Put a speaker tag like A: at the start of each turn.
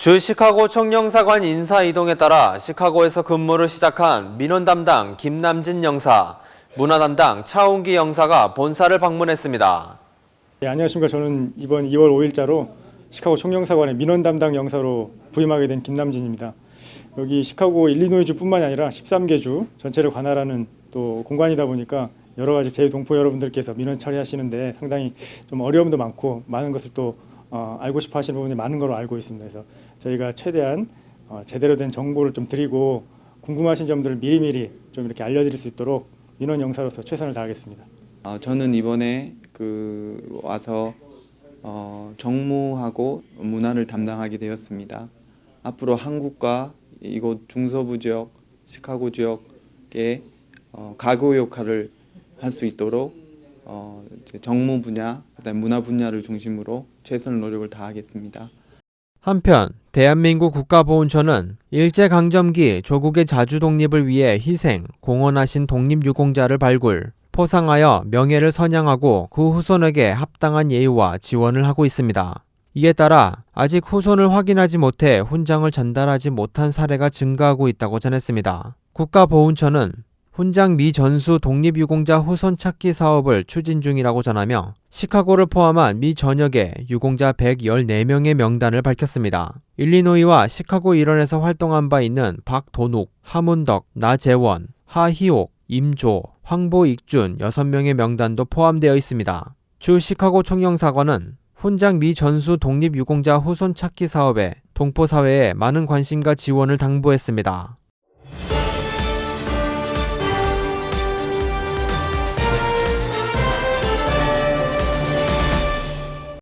A: 주 시카고 총영사관 인사 이동에 따라 시카고에서 근무를 시작한 민원 담당 김남진 영사, 문화 담당 차홍기 영사가 본사를 방문했습니다.
B: 네, 안녕하십니까. 저는 이번 2월 5일자로 시카고 총영사관의 민원 담당 영사로 부임하게 된 김남진입니다. 여기 시카고 일리노이주뿐만이 아니라 13개 주 전체를 관할하는 또 공간이다 보니까 여러 가지 제 동포 여러분들께서 민원 처리하시는데 상당히 좀 어려움도 많고 많은 것을 또 어, 알고 싶어 하시는 부분이 많은 걸로 알고 있습니다. 그래서 저희가 최대한 어, 제대로 된 정보를 좀 드리고 궁금하신 점들을 미리미리 좀 이렇게 알려드릴 수 있도록 민원 영사로서 최선을 다하겠습니다.
C: 어, 저는 이번에 그 와서 어, 정무하고 문화를 담당하게 되었습니다. 앞으로 한국과 이곳 중서부 지역, 시카고 지역의 어, 가교 역할을 할 수 있도록 어, 정무 분야, 그다음 문화 분야를 중심으로 최선의 노력을 다하겠습니다.
A: 한편 대한민국 국가보훈처는 일제강점기 조국의 자주 독립을 위해 희생, 공헌하신 독립유공자를 발굴, 포상하여 명예를 선양하고 그 후손에게 합당한 예우와 지원을 하고 있습니다. 이에 따라 아직 후손을 확인하지 못해 훈장을 전달하지 못한 사례가 증가하고 있다고 전했습니다. 국가보훈처는 훈장 미 전수 독립유공자 후손 찾기 사업을 추진 중이라고 전하며 시카고를 포함한 미 전역의 유공자 114명의 명단을 밝혔습니다. 일리노이와 시카고 일원에서 활동한 바 있는 박도욱, 하문덕, 나재원, 하희옥, 임조, 황보익준 6명의 명단도 포함되어 있습니다. 주 시카고 총영사관은 훈장 미 전수 독립유공자 후손 찾기 사업에 동포사회에 많은 관심과 지원을 당부했습니다.